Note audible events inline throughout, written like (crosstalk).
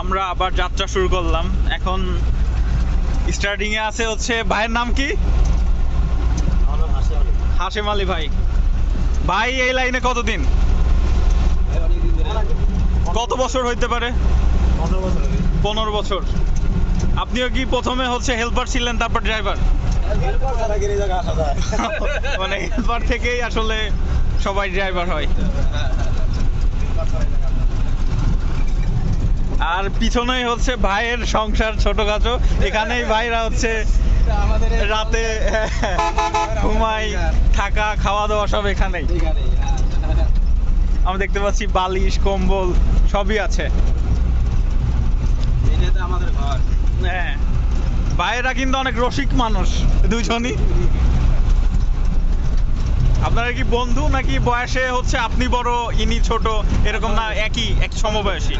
আমরা আবার যাত্রা শুরু করলাম। এখন স্টার্টিং এ আছে হচ্ছে ভাইয়ের নাম কি? হাশেম আলী। ভাই। ভাই এই লাইনে কতদিন? কত বছর হইতে পারে? পনেরো বছর আপনিও কি প্রথমে হচ্ছে হেল্পার ছিলেন তারপর ড্রাইভার (laughs) মানে হেল্পার থেকেই আসলে সবাই ড্রাইভার হয়। আর পিছনেই হচ্ছে ভাইয়ের সংসার ছোট ছোটখাটো এখানেই ভাইরা হচ্ছে রাতে ঘুমাই থাকা খাওয়া দাওয়া সব এখানেই। আমরা দেখতে পাচ্ছি বালিশ কম্বল সবই আছে। আমাদের ঘর। হ্যাঁ ভাইয়েরা কিন্তু অনেক রসিক মানুষ দুজনই। আপনারা কি বন্ধু নাকি বয়সে হচ্ছে আপনি বড় ইনি ছোট এরকম না একই এক সমবয়সী?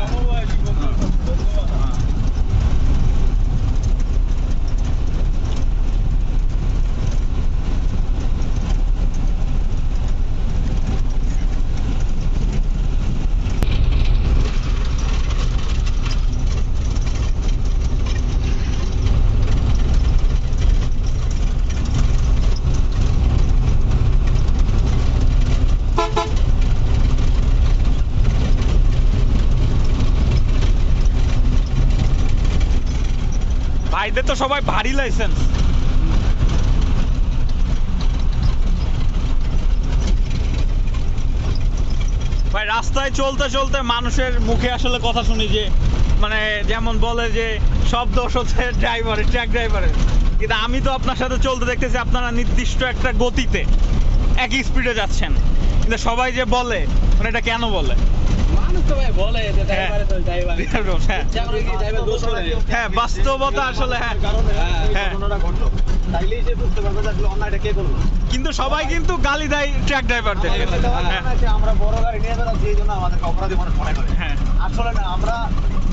ভাইদের তো সবাই ভারী লাইসেন্স ভাই রাস্তায় চলতে চলতে মানুষের মুখে আসলে কথা শুনি যে মানে যেমন বলে যে সব দোষ হচ্ছে ড্রাইভারের ট্রাক ড্রাইভারের কিন্তু আমি তো আপনার সাথে চলতে দেখতেছি আপনারা নির্দিষ্ট একটা গতিতে একই স্পিডে যাচ্ছেন। কিন্তু সবাই যে বলে মানে এটা কেন বলে? মানুষ তো ভাই বলে যে ড্রাইভার হ্যাঁ হ্যাঁ বাস্তবতা আসলে হ্যাঁ। হ্যাঁ। কিন্তু সবাই কিন্তু গালি দেয় ট্রাক ড্রাইভারদের। আমরা বড় গাড়ি নিয়ে বেড়াচ্ছি এই জন্য আমাদেরকে অপরাধী মানুষ মনে করে আসলে না আমরা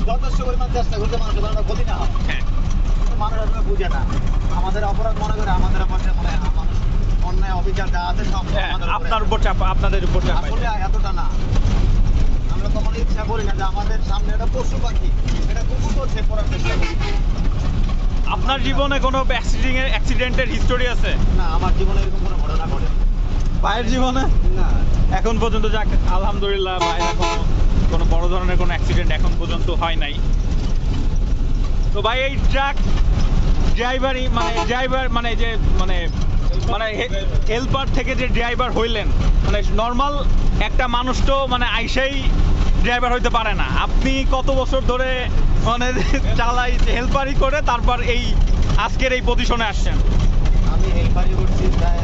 যথেষ্ট পরিমাণ চেষ্টা করতে মানুষের ক্ষতি না হয়। মানুষ আসলে বুঝে না। আমাদের অপরাধ মনে করে আমাদের অপরাধ মনে হয় মানুষ অন্যায় অবিচার যা আছে সব। আপনার উপর চাপ আপনাদের উপর চাপ আসলে এতটা না। আমরা কখনো ইচ্ছা করি না যে আমাদের সামনে একটা পশু পাখি এটা কুকুর করছে পড়ার চেষ্টা করি আপনার জীবনে কোনো অ্যাক্সিডেন্টের অ্যাক্সিডেন্টের হিস্টোরি আছে? না আমার জীবনে এরকম কোনো ঘটনা ঘটে ভাইয়ের জীবনে? না। এখন পর্যন্ত যাক আলহামদুলিল্লাহ ভাইয়ের এখনও কোনো বড় ধরনের কোনো অ্যাক্সিডেন্ট এখন পর্যন্ত হয় নাই। তো ভাই এই ট্রাক ড্রাইভারই মানে ড্রাইভার মানে যে মানে মানে হেল্পার থেকে যে ড্রাইভার হইলেন মানে নর্মাল একটা মানুষ তো মানে আইসাই ড্রাইভার হইতে পারে না। আপনি কত বছর ধরে মানে (laughs) চালাই হেল্পারই করে তারপর এই আজকের এই পজিশনে আসছেন? আমি হেল্পারি করছি প্রায়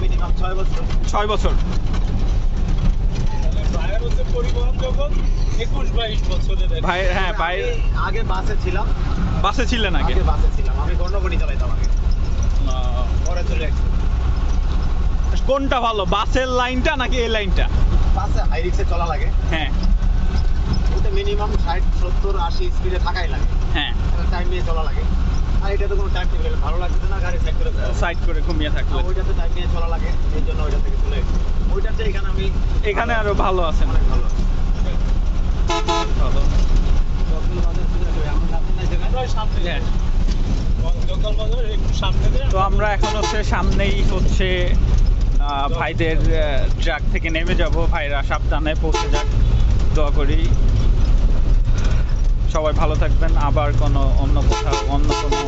মিনিমাম ছয় বছর। ছয় বছর। পরিবহন যখন একুশ বাইশ বছরের ভাই হ্যাঁ ভাই। আগে বাসে ছিলাম। বাসে ছিলেন আগে? আগে বাসে ছিলাম। আমি গণগণি চালাইতাম আগে। পরে চলে কোনটা ভালো বাসের লাইনটা নাকি এই লাইনটা? বাসে হাই রিক্সে চলা লাগে। হ্যাঁ। ওতে মিনিমাম ষাট সত্তর আশি স্পিডে থাকাই লাগে। হ্যাঁ। টাইম নিয়ে চলা লাগে। আর এটাতে কোনো টাইম টেবিল ভালো লাগছে না গাড়ি সাইড করে সাইড করে ঘুমিয়ে থাকলে। ওইটাতে টাইম নিয়ে চলা লাগে এই জন্য ওইটা থেকে চলে। ওইটাতে এখানে আমি এখানে আরও ভালো আছে। অনেক ভালো ভালো। জঙ্গল বাজার একটু সামনে দিয়ে তো আমরা এখন হচ্ছে সামনেই হচ্ছে ভাইদের ট্রাক থেকে নেমে যাব। ভাইরা সাবধানে পৌঁছে যাক, দোয়া করি। সবাই ভালো থাকবেন। আবার কোনো অন্য কোথাও অন্য কোনো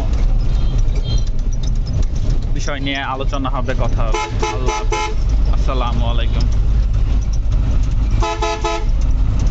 বিষয় নিয়ে আলোচনা হবে, কথা হবে। আল্লাহ আসসালামু আলাইকুম।